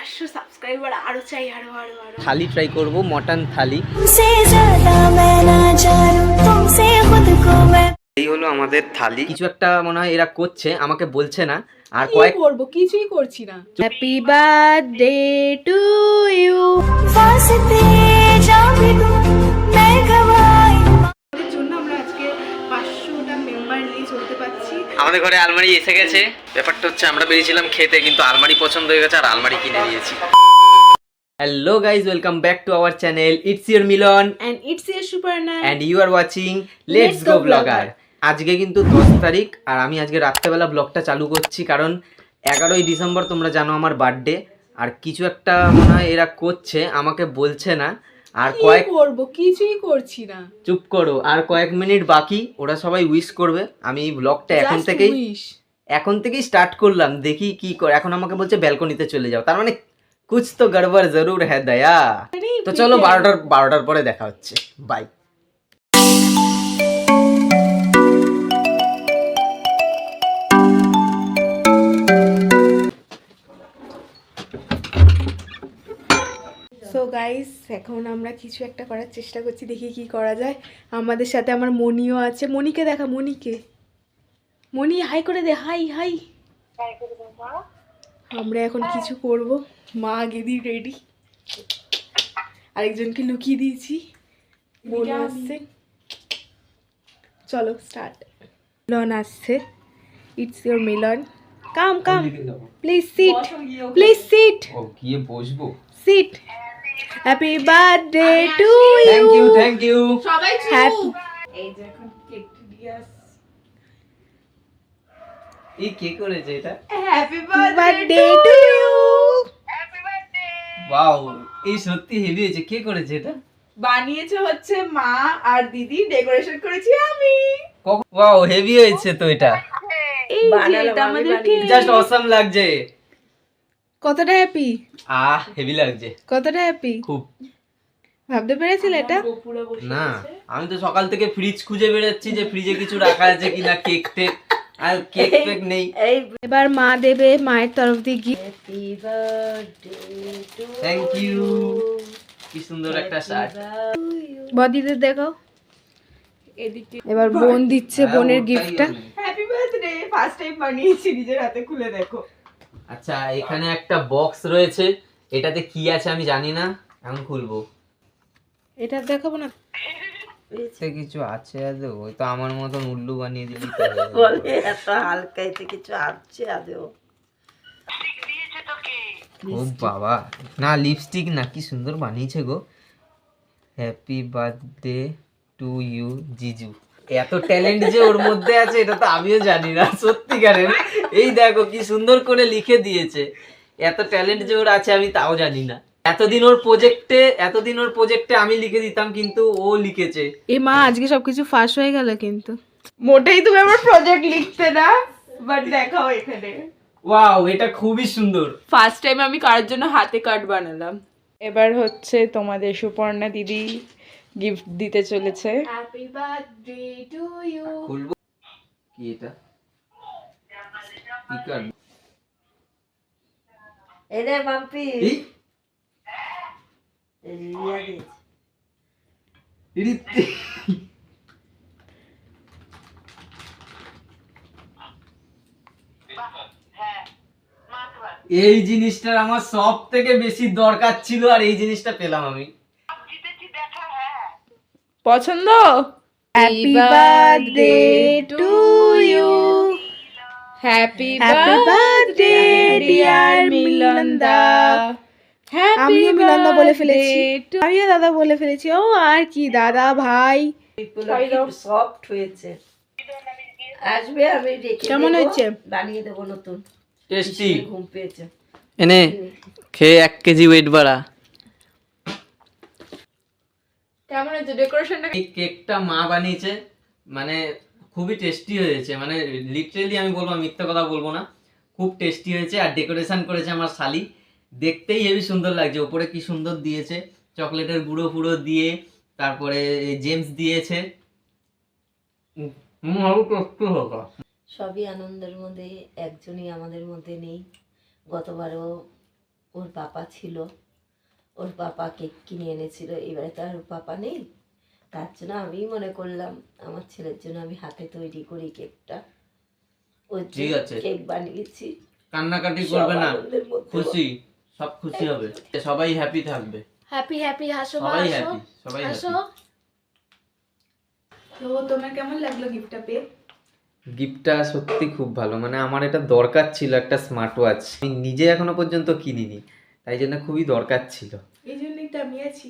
পাঁচশো সাবস্ক্রাইবার আরও চাই আরও আরও আরও থালি ট্রাই করব মটন থালি। এই হলো আমাদের থালি। কিছু একটা মনে হয় এরা করছে আমাকে বলছে না। আর কয়েক করব? কিছুই করছি না। হ্যাপি বার্থডে টু ইউ ফাসতে যাবি তু আমাদের ঘরে আলমারি এসে গেছে। ব্যাপারটা হচ্ছে আমরা বেরিয়েছিলাম খেতে কিন্তু আলমারি পছন্দ হয়ে গেছে আর আলমারি কিনে নিয়েছি। Hello guys welcome back to our channel it's your Milan and it's a Suparna and you are watching let's go blogger আজকে কিন্তু দশ তারিখ আর আমি আজকে রাত্রেবেলা ব্লগটা চালু করছি কারণ এগারোই ডিসেম্বর তোমরা জানো আমার বার্থডে আর কিছু একটা মনে হয় এরা করছে আমাকে বলছে না। আর কয়েক করব? কিছুই করছি না। চুপ করো। আর কয়েক মিনিট বাকি ওরা সবাই উইশ করবে। আমি ব্লগটা এখন থেকেই এখন থেকেই স্টার্ট করলাম। দেখি কি করে এখন আমাকে বলছে ব্যালকনিতে চলে যাও। তার মানে কুছ তো গড়বড় জরুর হ্যাঁ দয়া। তো চলো বারোটার বারোটার পরে দেখা হচ্ছে। বাই সো গাইস এখন আমরা কিছু একটা করার চেষ্টা করছি দেখি কি করা যায়। আমাদের সাথে আমার মনিও আছে। মনিকে দেখা মনিকে। মনি হাই করে দে হাই হাই আমরা এখন কিছু করব। মা গেদি রেডি আরেকজনকে লুকিয়ে দিয়েছি। বোন আসছে। চলো স্টার্ট মিলন আসছে। It's your Milan. Come come please sit please sit গিয়ে বসবো? Sit happy birthday to you thank you thank you সবাই হ্যাপি এই যে এখন কেকটা দিয়ে এই কে করেছে এটা? Happy birthday to you wow এই সত্যি হেভি হয়েছে। কে করেছে এটা? বানিয়েছে হচ্ছে মা আর দিদি ডেকোরেশন করেছি আমি। ওয়াও হেভি হয়েছে তো এটা। এই যে এটা আমাদের। জাস্ট অসাম লাগছে। কতটা হ্যাপি আহ হেভি লাগছে। কতটা হ্যাপি খুব। ভাবতে পেরেছিলে এটা? না আমি তো সকাল থেকে ফ্রিজ খুঁজে বেরোচ্ছি যে ফ্রিজে কিছু রাখা আছে কিনা কেক টেক। আর কেক টেক নেই। এবার মা দেবে মায়ের তরফ দিয়ে গিফট থ্যাংক ইউ কি সুন্দর একটা শার্ট বদিদের দেখো এবার বোন দিচ্ছে হ্যাঁ, বোনের গিফটটা হ্যাপি বার্থডে ফার্স্ট টাইম বানিয়েছি নিজের হাতে খুলে দেখো। আচ্ছা এখানে একটা বক্স রয়েছে। এটাতে কি আছে আমি জানি না এখন খুলবো। এটা দেখাবো না? এতে কিছু আছে আদৌ? ওই তো আমার মতন উল্লু বানিয়ে দিলি বলে এত হালকা এতে কিছু আছে আদেও ও বাবা না লিপস্টিক না কি সুন্দর বানিয়েছে গো। হ্যাপি বার্থডে টু ইউ জিজু এত ট্যালেন্ট যে ওর মধ্যে আছে এটা তো আমিও জানি না সত্যিকারের। এই দেখো কি সুন্দর করে লিখে দিয়েছে। এত ট্যালেন্ট যে ওর আছে আমি তাও জানি না। এতদিন ওর প্রজেক্টে এতদিন ওর প্রজেক্টে আমি লিখে দিতাম কিন্তু ও লিখেছে। এ মা আজকে সবকিছু ফাঁস হয়ে গেল কিন্তু। মোটেই তুমি আমার প্রজেক্ট লিখতে না বাট দেখাও এখানে। ওয়াও এটা খুবই সুন্দর। ফার্স্ট টাইম আমি কার জন্য হাতে কার্ড বানালাম? এবার হচ্ছে তোমাদের সুপর্ণা দিদি। গিফট দিতে চলেছে। হ্যাপি বার্থডে টু ইউ খুলবো? কি এটা? কি কার্ড বাম্পি। এই দিয়েছে। এই জিনিসটার আমার সব থেকে বেশি দরকার ছিল আর এই জিনিসটা পেলাম আমি। পছন্দ? Happy birthday to you happy birthday dear মিলনদা আমিও মিলনদা বলে ফেলেছি। আমিও দাদা বলে ফেলেছি। ও আর কি দাদা ভাই। সফট হয়েছে। আসবে আমি রেখে কেমন হয়েছে? বানিয়ে দেবো নতুন। টেস্টি ঘুম পেয়েছে। এনে খেয়ে এক কেজি ওয়েট বাড়া। কেমন হয়েছে ডেকোরেশনটা এই কেকটা মা বানিয়েছে মানে খুবই টেস্টি হয়েছে মানে লিটারেলি আমি বলব মিথ্যা কথা বলব না খুব টেস্টি হয়েছে আর ডেকোরেশন করেছে আমার শালি। দেখতেই হেবি সুন্দর লাগছে ওপরে কি সুন্দর দিয়েছে চকলেটের গুঁড়ো ফুড়ো দিয়ে তারপরে জেমস দিয়েছে। সবই আনন্দের মধ্যে একজনই আমাদের মধ্যে নেই। গতবারও ওর পাপা ছিল। ওর পাপা কেক কিনে এনেছিল এবারে তো আর ওর পাপা নেই। তার জন্য আমি মনে করলাম আমার ছেলের জন্য আমি হাতে তৈরি করি কেকটা। ওর ঠিক আছে। কেক বানিয়েছি। কান্নাকাটি করবে না। খুশি সব খুশি হবে। সবাই হ্যাপি থাকবে। হ্যাপি হ্যাপি হাসো সবাই হ্যাপি সবাই হাসো। তো তোমার কেমন লাগল গিফটটা পেয়ে? গিফটটা সত্যি খুব ভালো। মানে আমার এটা দরকার ছিল একটা স্মার্ট ওয়াচ আমি নিজে এখনও পর্যন্ত কিনিনি। তাই জন্য খুবই দরকার ছিল। আমি আছি।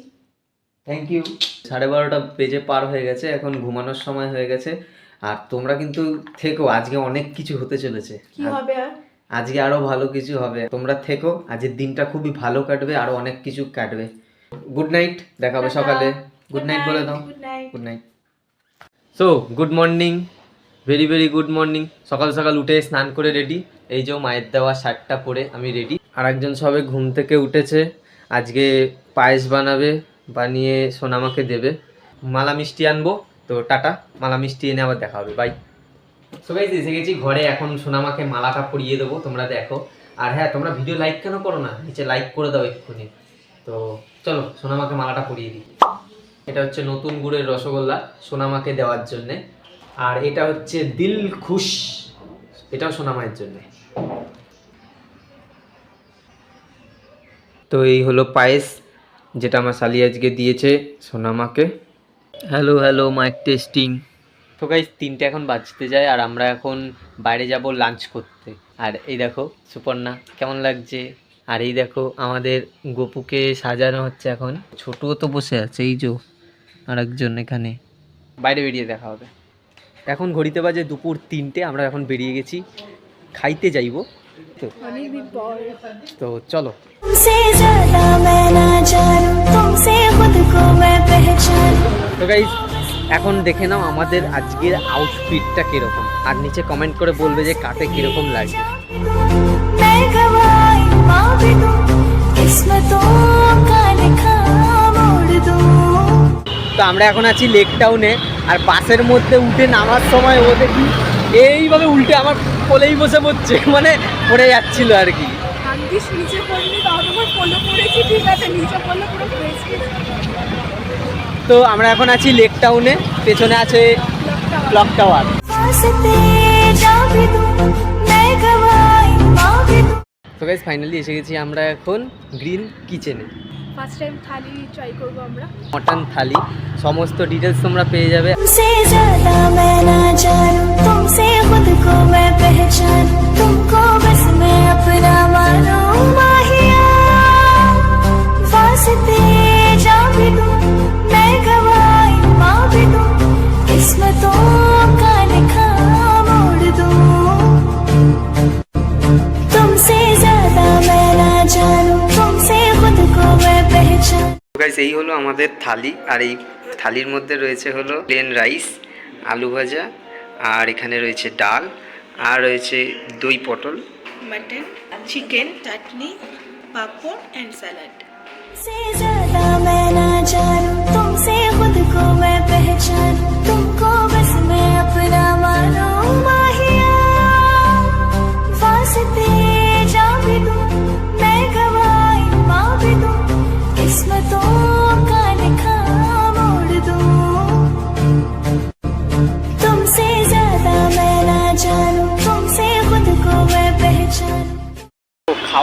থ্যাংক ইউ সাড়ে বারোটা বেজে পার হয়ে গেছে এখন ঘুমানোর সময় হয়ে গেছে। আর তোমরা কিন্তু থেকো আজকে অনেক কিছু হতে চলেছে। কি হবে আর? আজকে আরও ভালো কিছু হবে। তোমরা থেকো আজকের দিনটা খুবই ভালো কাটবে আরও অনেক কিছু কাটবে। গুড নাইট দেখা হবে সকালে। গুড নাইট বলে দাও। Good night good night so good morning very very good morning সকাল সকাল উঠে স্নান করে রেডি এই যে মায়ের দেওয়া শার্টটা পরে আমি রেডি আর একজন সবে ঘুম থেকে উঠেছে। আজকে পায়েস বানাবে, বানিয়ে সোনামাকে দেবে। মালা মিষ্টি আনব, তো টাটা, মালা মিষ্টি এনে আবার দেখা হবে বাই সো গাইজ এসে গেছি ঘরে, এখন সোনামাকে মালাটা পরিয়ে দেবো, তোমরা দেখো। আর হ্যাঁ তোমরা ভিডিও লাইক কেন করো না? নিচে লাইক করে দাও এক্ষুনি। তো চলো সোনামাকে মালাটা পরিয়ে দিই। এটা হচ্ছে নতুন গুড়ের রসগোল্লা সোনামাকে দেওয়ার জন্যে। আর এটা হচ্ছে দিল খুশ, এটাও সোনামায়ের জন্যে। তো এই হলো পায়েস যেটা আমার শালি আজকে দিয়েছে সোনামাকে। হ্যালো হ্যালো মাইক টেস্টিং তো গাইজ তিনটে এখন বাজতে যায় আর আমরা এখন বাইরে যাব লাঞ্চ করতে। আর এই দেখো সুপর্ণা কেমন লাগছে? আর এই দেখো আমাদের গপুকে সাজানো হচ্ছে এখন। ছোটও তো বসে আছে এই যে আর একজন এখানে। বাইরে বেরিয়ে দেখা হবে। এখন ঘড়িতে বাজে দুপুর তিনটে আমরা এখন বেরিয়ে গেছি। খাইতে যাইবো। তো তো চলো। এখন দেখে নাও আমাদের আজকের আউটফিটটা কীরকম। আর নিচে কমেন্ট করে বলবে যে কাতে কীরকম লাগে তো আমরা এখন আছি লেক টাউনে আর বাসের মধ্যে উঠে নামার সময় ও দেখি এইভাবে উল্টে আমার কোলেই বসে পড়ছে মানে পড়ে যাচ্ছিল আর কি। নিচে তো আমরা এখন আছি লেক টাউনে পেছনে আছে ক্লক টাওয়ার তো গাইজ ফাইনালি এসে গেছি আমরা এখন গ্রিন কিচেনে ফার্স্ট টাইম থালি ট্রাই করব আমরা। মটন থালি সমস্ত ডিটেলস তোমরা পেয়ে যাবে। তুমকো বস মে আপনা মালুম এই হলো আমাদের থালি আর এই থালির মধ্যে রয়েছে হলো প্লেন রাইস আলু ভাজা আর এখানে রয়েছে ডাল আর রয়েছে দই পটল mutton chicken chutney papad and salad से ज्यादा मैं ना जानूं तुमसे खुद को मैं पहचानूं तुमको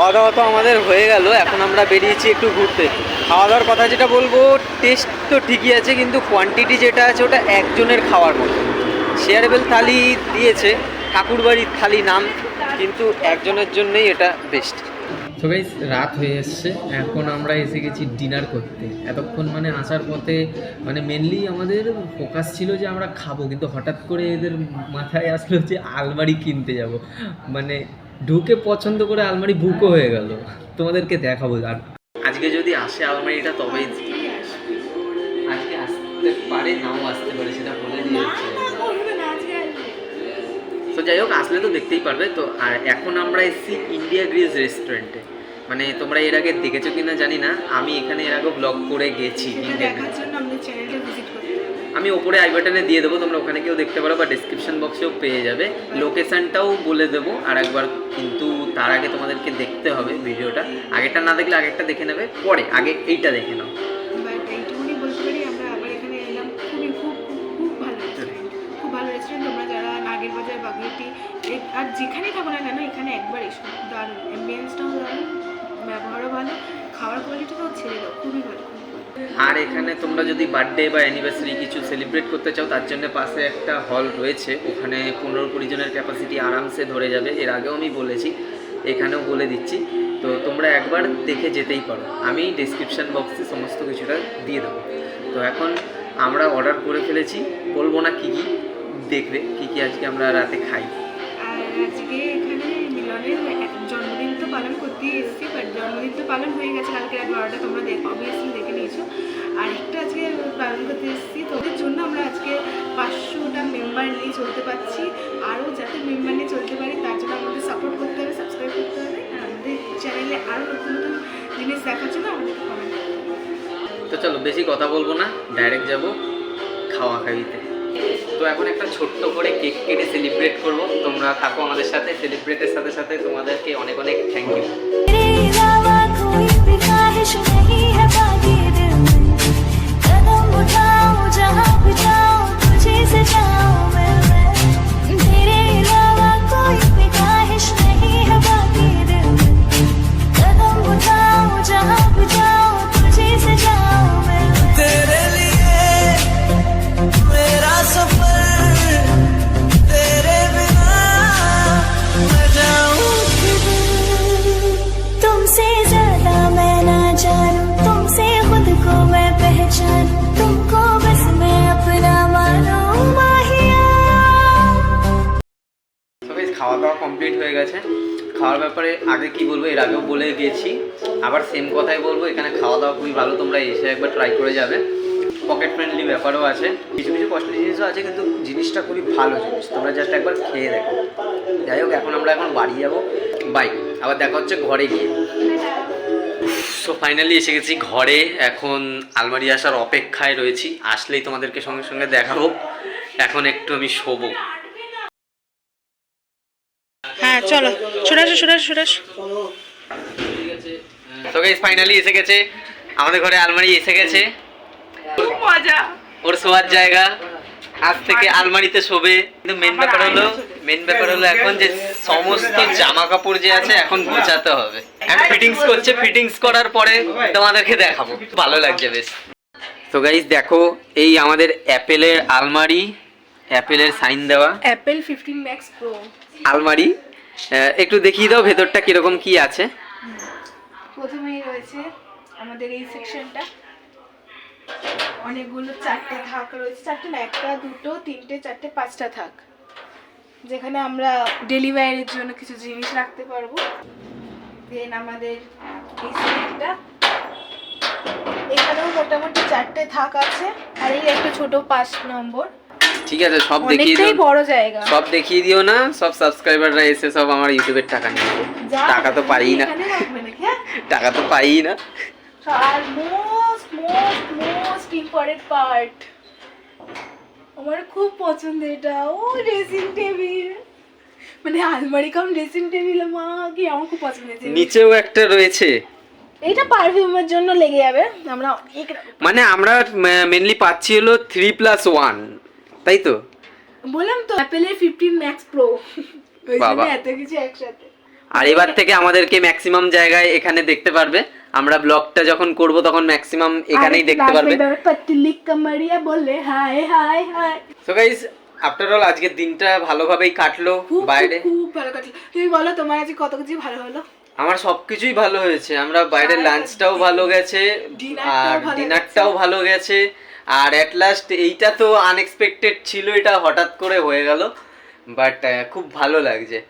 খাওয়া দাওয়া তো আমাদের হয়ে গেল, এখন আমরা বেরিয়েছি একটু ঘুরতে। খাওয়া দাওয়ার কথা যেটা বলব টেস্ট তো ঠিকই আছে, কিন্তু কোয়ান্টিটি যেটা আছে ওটা একজনের খাওয়ার মতো। শেয়ারেবল থালি দিয়েছে, ঠাকুরবাড়ির থালি নাম, কিন্তু একজনের জন্যই এটা বেস্ট তো গাইস রাত হয়ে এসছে, এখন আমরা এসে গেছি ডিনার করতে। এতক্ষণ মানে আসার পথে মানে মেনলি আমাদের ফোকাস ছিল যে আমরা খাব, কিন্তু হঠাৎ করে এদের মাথায় আসলো যে আলমারি কিনতে যাব। মানে ঢুকে পছন্দ করে আলমারি বুকও হয়ে গেল। তোমাদেরকে দেখাবো। আর আজকে যদি আসে আলমারিটা তবেই আজকে আসতে পারে নাও আসতে পারে সেটা বলে দিয়েছে। তো যাই হোক আসলে তো দেখতেই পারবে। তো আর এখন আমরা এসেছি ইন্ডিয়া গ্রিজ রেস্টুরেন্টে মানে তোমরা এর আগে দেখেছ কিনা জানি না। আমি এখানে এর আগে ব্লগ করে গেছি ইন্ডিয়া আমি ওপরে আই বাটনে দিয়ে দেবো, তোমরা ওখানে কেউ দেখতে পারো বা ডিসক্রিপশন বক্সেও পেয়ে যাবে। লোকেশনটাও বলে দেবো আর একবার কিন্তু তার আগে তোমাদেরকে দেখতে হবে ভিডিওটা। আগেরটা না দেখলে আগেরটা দেখে নেবে, পরে, আগে এইটা দেখে নাও। আর যেখানেই থাকো না কেন, এখানে একবার এসো, দারুণ। অ্যাম্বিয়েন্সটাও দারুণ, ব্যবহারও ভালো, খাওয়ার কোয়ালিটিটাও ছেড়ে দাও, খুবই ভালো। আর এখানে তোমরা যদি বার্থডে বা অ্যানিভার্সারি কিছু সেলিব্রেট করতে চাও, তার জন্য পাশে একটা হল রয়েছে। ওখানে পনেরো কুড়ি জনের ক্যাপাসিটি আরামসে ধরে যাবে। এর আগেও আমি বলেছি, এখানেও বলে দিচ্ছি। তো তোমরা একবার দেখে যেতেই পারো। আমি ডিসক্রিপশান বক্সে সমস্ত কিছুটা দিয়ে দেবো। তো এখন আমরা অর্ডার করে ফেলেছি। বলব না কী কী দেখবে, কী কী আজকে আমরা রাতে খাই। আজকে এখানে মিলনের জন্মদিন তো পালন করতেই এসেছি বাট জন্মদিন তো পালন হয়ে গেছে। কালকে রাত বারোটা তোমরা দেখ অবভিয়াসলি দেখে নিয়েছো আর একটা আজকে পালন করতে এসেছি। তোদের জন্য আমরা আজকে পাঁচশোটা মেম্বার নিয়ে চলতে পারছি। আরও যাতে মেম্বার নিয়ে চলতে পারি তার জন্য আমাদের সাপোর্ট করতে হবে সাবস্ক্রাইব করতে হবে। আর আমাদের চ্যানেলে আরও নতুন নতুন জিনিস দেখার জন্য আমাদেরকে কমেন্ট তো চলো বেশি কথা বলব না ডাইরেক্ট যাব খাওয়া খাইতে। তো এখন একটা ছোট্ট করে কেক কেটে সেলিব্রেট করব। তোমরা থাকো আমাদের সাথে সেলিব্রেটের সাথে সাথে তোমাদেরকে অনেক অনেক থ্যাংক ইউ কমপ্লিট হয়ে গেছে। খাওয়ার ব্যাপারে আগে কি বলব, এর আগেও বলে গেছি। আবার সেম কথাই বলব, এখানে খাওয়া দাওয়া খুবই ভালো, তোমরা এসে একবার ট্রাই করে যাবে। পকেট ফ্রেন্ডলি ব্যাপারও আছে। কিছু কিছু কস্টলি জিনিসও আছে, কিন্তু জিনিসটা খুবই ভালো জিনিস। তোমরা জাস্ট একবার খেয়ে দেখো। যাই হোক, এখন আমরা এখন বাড়ি যাব। বাই আবার দেখা হচ্ছে ঘরে গিয়ে। সো ফাইনালি এসে গেছি ঘরে। এখন আলমারি আসার অপেক্ষায় রয়েছি। আসলেই তোমাদেরকে সঙ্গে সঙ্গে দেখাবো। এখন একটু আমি শোবো। হ্যাঁ চলো। সরে আসো সরে আসো সরে আসো। তো গাইস ফাইনালি এসে গেছে। আমাদের ঘরে আলমারি এসে গেছে। খুব মজা। ওর শোয়ার জায়গা। আজ থেকে আলমারিতে শোবে। কিন্তু মেন ব্যাপার হলো মেন ব্যাপার হলো এখন যে সমস্ত জামা কাপড় যে আছে এখন গোছাতে হবে। এখন ফিটিংস করছে ফিটিংস করার পরে তোমাদেরকে দেখাবো। ভালো লাগছে বেশ। তো গাইস দেখো এই আমাদের অ্যাপেলের আলমারি অ্যাপেলের সাইন দেওয়া। অ্যাপেল ফিফটিন ম্যাক্স প্রো আলমারি একটু দেখিয়ে দাও ভেতরটা কীরকম কি আছে। প্রথমেই রয়েছে আমাদের এই সেকশনটা অনেকগুলো চারটে থাক রয়েছে, চারটে না, একটা, দুটো, তিনটে, চারটে, পাঁচটা থাক। যেখানে আমরা ডেলিভারির জন্য কিছু জিনিস রাখতে পারব। দেন আমাদের এই সাইডটা এখানেও মোটামুটি চারটে থাক আছে, আর এই একটা ছোট পাঁচ নম্বর। ঠিক আছে সব দেখিয়ে দিও। বড় জায়গা। সব দেখিয়ে দিও না সব সাবস্ক্রাইবাররা এসে সব আমার ইউটিউবের টাকা নিয়ে। টাকা তো পাই না। হ্যাঁ? টাকা তো পাই না। আর most most most important part আমার খুব পছন্দ এটা। ও ড্রেসিং টেবিল মানে আলমারি কাম ড্রেসিং টেবিল মা কি আমার খুব পছন্দ হয়েছে। নিচেও একটা রয়েছে। এটা পারফিউমের জন্য লেগে যাবে। আমরা মানে আমরা মেনলি পাচ্ছি হলো থ্রি প্লাস ওয়ান তাই তো? বললাম তো অ্যাপেলের ফিফটিন ম্যাক্স প্রো ওই জন্য বাবা। এত কিছু একসাথে। আর এবার থেকে আমাদেরকে ম্যাক্সিমাম জায়গায় এখানে দেখতে পারবে। আমরা ব্লগটা যখন করব তখন ম্যাক্সিমাম এখানেই দেখতে পারবে। পতলি কামারিয়া বলে হাই হাই হাই তো গাইস আফটার অল আজকের দিনটা ভালোভাবেই কাটলো খুব বাইরে। খুব খুব ভালো কাটলো। তুমি বলো তোমার আজকে কত কিছু ভালো হলো? আমার সবকিছুই ভালো হয়েছে। আমরা বাইরের লাঞ্চটাও ভালো গেছে আর ভালো ডিনারটাও ভালো গেছে। আর অ্যাট লাস্ট এইটা তো আনএক্সপেক্টেড ছিল এটা হঠাৎ করে হয়ে গেল। বাট খুব ভালো লাগছে।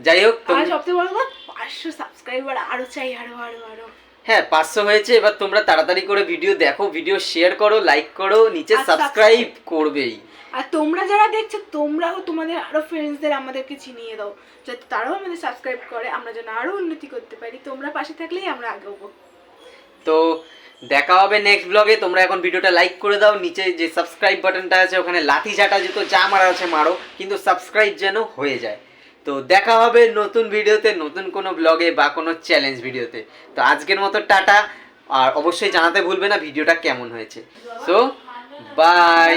যাই হোক তোম- সবথেকে বড় কথা পাঁচশো সাবস্ক্রাইবার আরও চাই আরও আরও আরও। হ্যাঁ পাঁচশো হয়েছে এবার তোমরা তাড়াতাড়ি করে ভিডিও দেখো ভিডিও শেয়ার করো লাইক করো নিচে সাবস্ক্রাইব করবেই। আর তোমরা যারা দেখছ তোমরাও তোমাদের আরও ফ্রেন্ডসদের আমাদেরকে চিনিয়ে দাও যাতে তারাও আমাদের সাবস্ক্রাইব করে আমরা যেন আরও উন্নতি করতে পারি। তোমরা পাশে থাকলেই আমরা আগেবো। তো দেখা হবে নেক্সট ব্লগে তোমরা এখন ভিডিওটা লাইক করে দাও। নিচে যে সাবস্ক্রাইব বাটনটা আছে, ওখানে লাঠি ঝাঁটা যেত যা মারা আছে মারো, কিন্তু সাবস্ক্রাইব যেন হয়ে যায়। তো দেখা হবে নতুন ভিডিওতে নতুন কোনো ব্লগে বা কোনো চ্যালেঞ্জ ভিডিওতে তো। আজকের মতো টাটা। আর অবশ্যই জানাতে ভুলবে না ভিডিওটা কেমন হয়েছে। So by